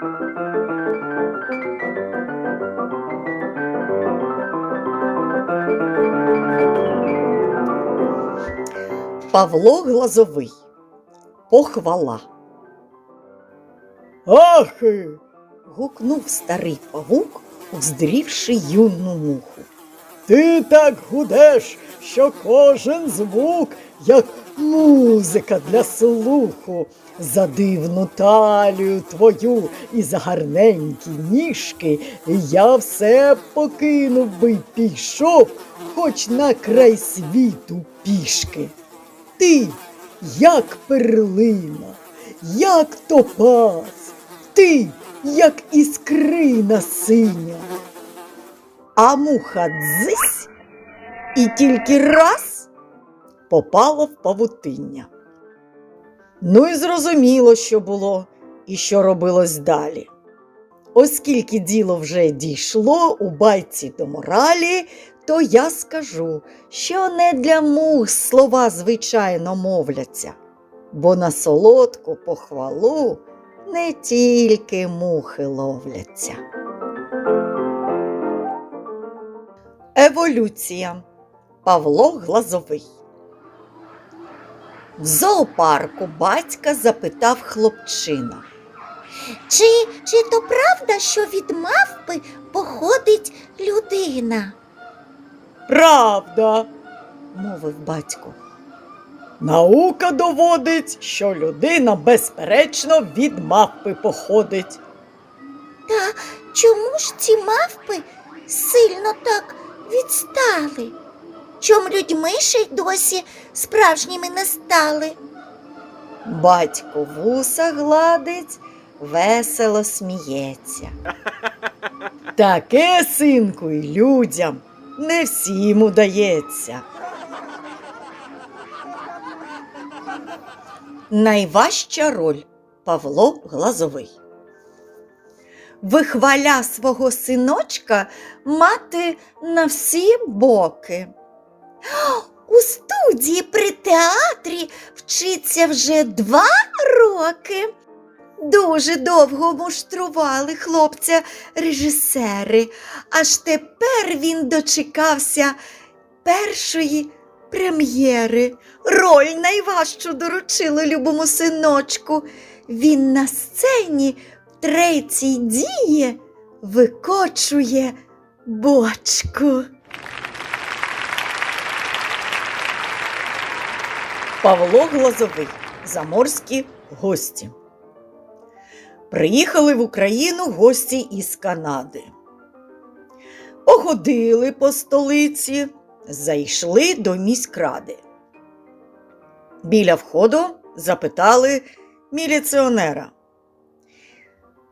Павло Глазовий. Похвала. Ахи! гукнув старий павук, уздрівши юну муху. Ти так гудеш, що кожен звук, як музика для слуху. За дивну талію твою і за гарненькі ніжки я все покинув би пішов, хоч на край світу пішки. Ти, як перлина, як топаз, ти, як іскрина синя. А муха дзись і тільки раз попала в павутиння. Ну і зрозуміло, що було і що робилось далі. Оскільки діло вже дійшло у байці до моралі, то я скажу, що не для мух слова звичайно мовляться, бо на солодку похвалу не тільки мухи ловляться. Еволюція Павло Глазовий. В зоопарку батька запитав хлопчина. Чи, чи то правда, що від мавпи походить людина? Правда, мовив батько. наука доводить, що людина безперечно від мавпи походить. Та чому ж ці мавпи сильно так відстали? Чом людьми ще й досі справжніми не стали? Батько вуса гладить, весело сміється. Таке, синку, й людям не всім удається. Найважча роль Павло Глазовий. Вихваля свого синочка мати на всі боки. У студії при театрі вчиться вже два роки. Дуже довго муштрували хлопця режисери, аж тепер він дочекався першої прем'єри. Роль найважчу доручили любому синочку. Він на сцені третій діє викочує бочку. Павло Глазовий. Заморські гості. Приїхали в Україну гості із Канади. Походили по столиці, зайшли до міськради. Біля входу запитали міліціонера.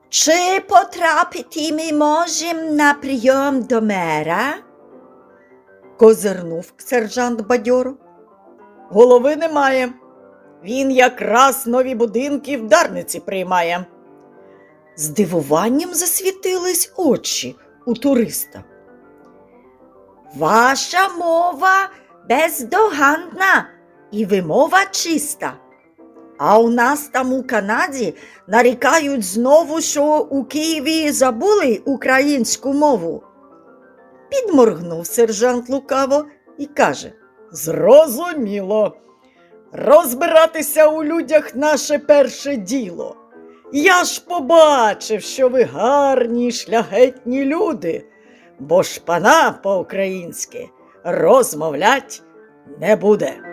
Чи потрапити ми можемо на прийом до мера? Козирнув сержант бадьоро. Голови немає. Він якраз нові будинки в Дарниці приймає. Здивуванням засвітились очі у туриста. Ваша мова бездоганна і вимова чиста. А у нас там у Канаді нарікають знову, що у Києві забули українську мову. Підморгнув сержант лукаво і каже: Зрозуміло. Розбиратися у людях наше перше діло. Я ж побачив, що ви гарні, шляхетні люди, бо шпана по-українськи розмовлять не буде.